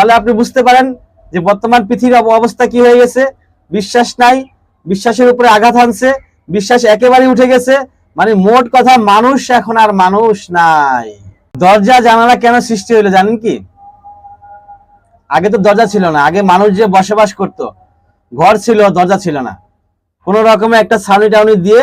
তাহলে আপনি বুঝতে পারেন যে বর্তমান পৃথিবীর অবস্থা কি হয়ে গেছে। বিশ্বাস নাই, বিশ্বাসের উপরে আঘাত হানছে, বিশ্বাস একেবারে উঠে গেছে। মানে মোট কথা, মানুষ এখন আর মানুষ নাই। দরজা, জানালা কেন সৃষ্টি হলো জানেন কি? আগে তো দরজা ছিল না, আগে মানুষ যে বসবাস করত, ঘর ছিল, দরজা ছিল না। কোন রকমে একটা ছাউনি টাউনি দিয়ে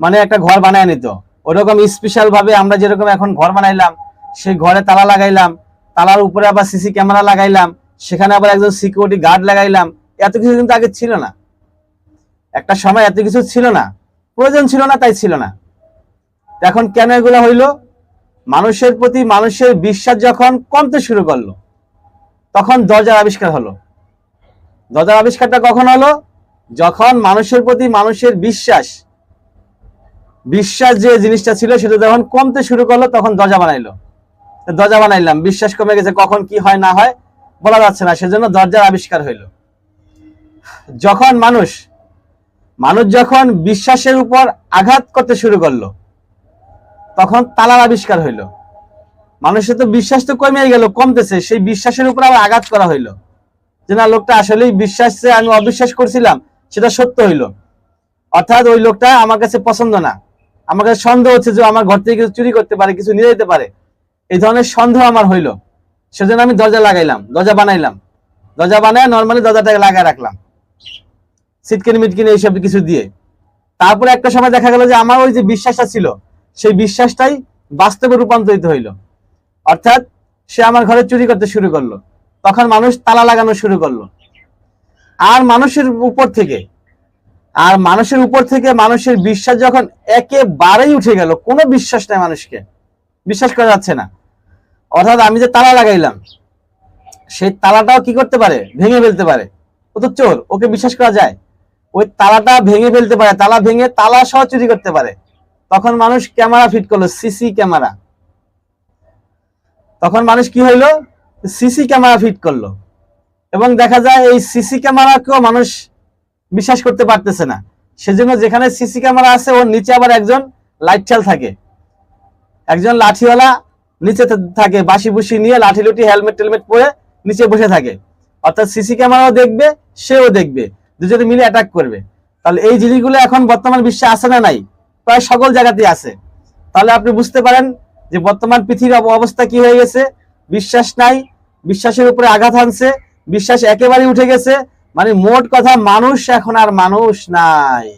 মানে একটা ঘর বানায় নিত। ওরকম স্পেশাল ভাবে আমরা যেরকম এখন ঘর বানাইলাম, সেই ঘরে তালা লাগাইলাম তালার উপরে আবার সিসি ক্যামেরা লাগাইলাম, সেখানে আবার একজন সিকিউরিটি গার্ড লাগাইলাম, এত কিছু কিন্তু আগে ছিল না। একটা সময় এত কিছু ছিল না, প্রয়োজন ছিল না, তাই ছিল না। এখন কেন এগুলো হইল? মানুষের প্রতি মানুষের বিশ্বাস যখন কমতে শুরু করল, তখন দরজার আবিষ্কার হলো। দরজার আবিষ্কারটা কখন হলো? যখন মানুষের প্রতি মানুষের বিশ্বাস বিশ্বাস যে জিনিসটা ছিল সেটা যখন কমতে শুরু করল, তখন দরজা বানাইলো। দরজা বানাইলাম। বিশ্বাস কমে গেছে কখন কি হয় না হয়, বলা যাচ্ছে না। সেজন্য দরজার আবিষ্কার হইল। যখন মানুষ মানুষ যখন বিশ্বাসের উপর আঘাত করতে শুরু করল, তখন তালার আবিষ্কার হইল। মানুষের তো বিশ্বাস তো কমে গেল, কমতেছে। সেই বিশ্বাসের উপর আবার আঘাত করা হইল। যে না, লোকটা আসলেই বিশ্বাসে আমি অবিশ্বাস করছিলাম, সেটা সত্য হইল। অর্থাৎ ওই লোকটা আমার কাছে পছন্দ না। আমার কাছে সন্দেহ হচ্ছে যে আমার ঘর থেকে কিছু চুরি করতে পারে, কিছু নিয়ে যেতে পারে। এই ধরনের সন্দেহ আমার হইল। সেজন্য আমি দরজা লাগাইলাম, দরজা বানাইলাম। দরজা বানায় নর্মালি দরজাটাকে লাগায় রাখলাম। সিটকেন মিটকিন এইসব কিছু দিয়ে। তারপরে একটা সময় দেখা গেল যে আমার ওই যে বিশ্বাসটা ছিল, সেই বিশ্বাসটাই বাস্তবে রূপান্তরিত হইল। অর্থাৎ সে আমার ঘরে চুরি করতে শুরু করল। তখন মানুষ তালা লাগানো শুরু করল। আর মানুষের উপর থেকে, আর মানুষের উপর থেকে মানুষের বিশ্বাস যখন একেবারেই উঠে গেল, কোনো বিশ্বাস নাই মানুষকে। বিশ্বাস করা যাচ্ছে না। অর্থাৎ আমি যে তালা লাগাইলাম, সেই তালাটাও কি করতে পারে? ভেঙে ফেলতে পারে। ও তো চোর, ওকে বিশ্বাস করা যায়? ওই তালাটা ভেঙে ফেলতে পারে, তালা ভেঙে তালা সহ চুরি করতে পারে। তখন মানুষ ক্যামেরা ফিট করল, সিসি ক্যামেরা। তখন মানুষ কি হইল? সিসি ক্যামেরা ফিট করল। এবং দেখা যায় এই সিসি ক্যামেরাকেও মানুষ বিশ্বাস করতে পারতেছে না। সেজন্য যেখানে সিসি ক্যামেরা আছে, ওর নিচে আবার একজন লাইট চাল থাকে। একজন লাঠিওয়ালা নিচে থাকে বাসি বুসি নিয়ে লাঠি লুটি, হেলমেট টেলমেট পরে নিচে বসে থাকে। অর্থাৎ সিসি ক্যামেরাও দেখবে, সেও দেখবে, দুজনে মিলে অ্যাটাক করবে। তাহলে এই জিনিসগুলো এখন বর্তমান বিশ্বে আছে না নাই? প্রায় সকল জায়গাতেই আছে। তাহলে আপনি বুঝতে পারেন যে বর্তমান পৃথিবীর অব- অবস্থা কি হয়ে গেছে? বিশ্বাস নাই, বিশ্বাসের উপরে আঘাত হানছে, বিশ্বাস একেবারে উঠে গেছে। মানে মোট কথা, মানুষ এখন আর মানুষ নাই।